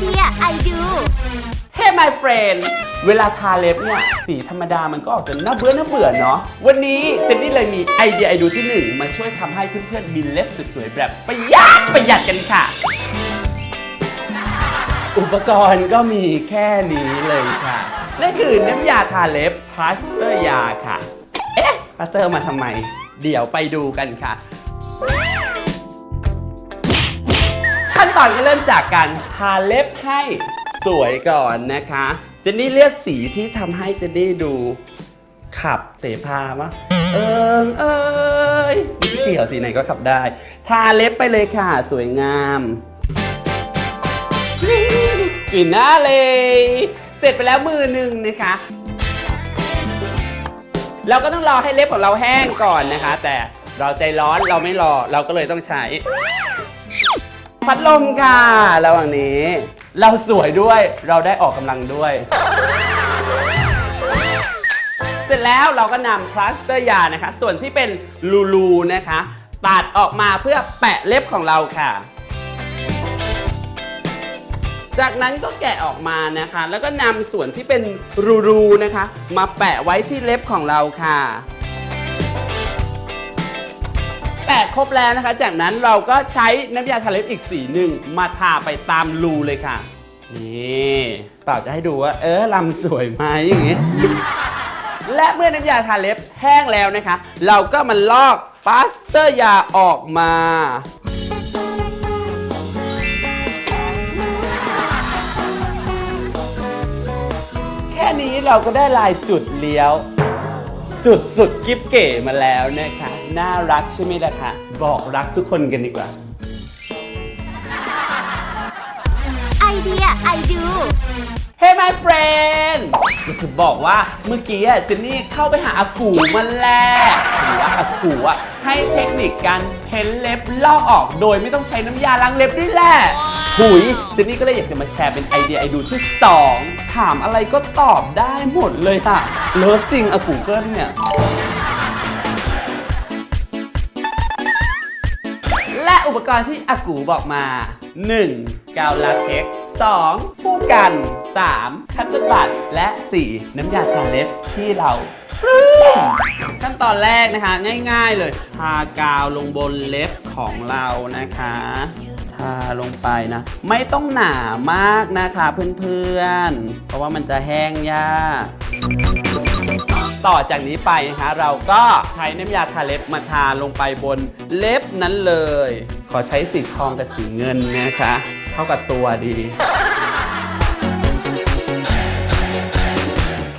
เดียไอดู Hey my friend เวลาทาเล็บเนี่ย สีธรรมดามันก็ออกจะน่าเบื่อน่าเบื่อเนาะวันนี้เจนนี่เลยมีไอเดียไอดูที่หนึ่งมาช่วยทำให้เพื่อนๆมีเล็บสวยๆแบบประหยัดประหยัดกันค่ะ อุปกรณ์ก็มีแค่นี้เลยค่ะนั่นคือน้ำยาทาเล็บพลาสเตอร์ยาค่ะ เอ๊ะพลาสเตอร์มาทำไม เดี๋ยวไปดูกันค่ะ ขั้นตอนก็เริ่มจากการทาเล็บให้สวยก่อนนะคะเจนนี่เลือกสีที่ทำให้เจนนี่ดูขับเสพามะเอิงเอ้ยม่เกี่ยวสีไหนก็ขับได้ ทาเล็บไปเลยค่ะ สวยงามกลิ่นหน้าเลย เสร็จไปแล้วมือหนึ่งนะคะ เราก็ต้องรอให้เล็บของเราแห้งก่อนนะคะ แต่เราใจร้อนเราไม่รอเราก็เลยต้องใช้ พัดลมค่ะ ระหว่างนี้ เราสวยด้วยเราได้ออกกำลังด้วย เสร็จแล้วเราก็นำพลาสเตอร์ยานะคะ ส่วนที่เป็นรูรูนะคะ ตัดออกมาเพื่อแปะเล็บของเราค่ะ จากนั้นก็แกะออกมานะคะ แล้วก็นำส่วนที่เป็นรูๆนะคะ มาแปะไว้ที่เล็บของเราค่ะ แปะครบแล้วนะคะ จากนั้นเราก็ใช้น้ำยาทาเล็บอีกสีหนึ่งมาทาไปตามรูเลยค่ะ นี่เปล่าจะให้ดูว่า เออลำสวยไหมอย่างงี้ และเมื่อน้ำยาทาเล็บแห้งแล้วนะคะ เราก็มาลอกปาสเตอร์ยาออกมา แค่นี้เราก็ได้ลายจุดเลี้ยว จุดสุดกิ๊บเก๋มาแล้วนะคะ น่ารักใช่ไหมล่ะคะ บอกรักทุกคนกันดีกว่า ไอเดียไอดู Hey my friend อยากจะบอกว่าเมื่อกี้อะเจนนี่เข้าไปหาอากูมาแล้วหรือว่าอากูอะให้เทคนิคการเพ้นเล็บลอกออกโดยไม่ต้องใช้น้ำยาล้างเล็บด้วยแหละหุยเจนนี่ก็เลยอยากจะมาแชร์เป็นไอเดียไอดูที่2 ถามอะไรก็ตอบได้หมดเลยค่ะ เลิฟจริงอากูเกิลเนี่ย และอุปกรณ์ที่อากูบอกมา 1. กาวลาเท็กซ์ 2. ผู้กัน 3. คัตเตอร์บัตและ 4. น้ำยาทาเล็บที่เราขั้นตอนแรกนะคะ ง่ายๆเลย ทากาวลงบนเล็บของเรานะคะ ลงไปนะ ไม่ต้องหนามากนะคะเพื่อนๆ เพราะว่ามันจะแห้งยากต่อจากนี้ไปนะคะเราก็ใช้น้ำยาทาเล็บมาทาลงไปบนเล็บนั้นเลย ขอใช้สีทองกับสีเงินนะคะ เข้ากับตัวดี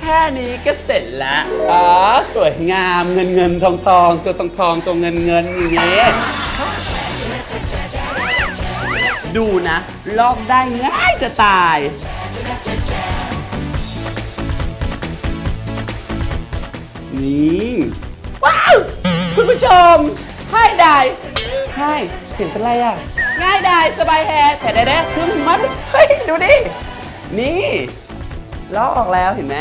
แค่นี้ก็เสร็จแล้วอ๋อสวยงามเงินเงินทองทองตัวทองทองตัวเงินเงินอย่างเงี้ย ดูนะลอกได้ง่ายจะตาย นี่ว้าวคุณผู้ชมให้ได้ให้เสียงเป็นไรอะ ง่ายได้สบายแฮร์แต่ได้ๆคือมันเฮ้ยดูดิ นี่ลอกออกแล้วเห็นไหม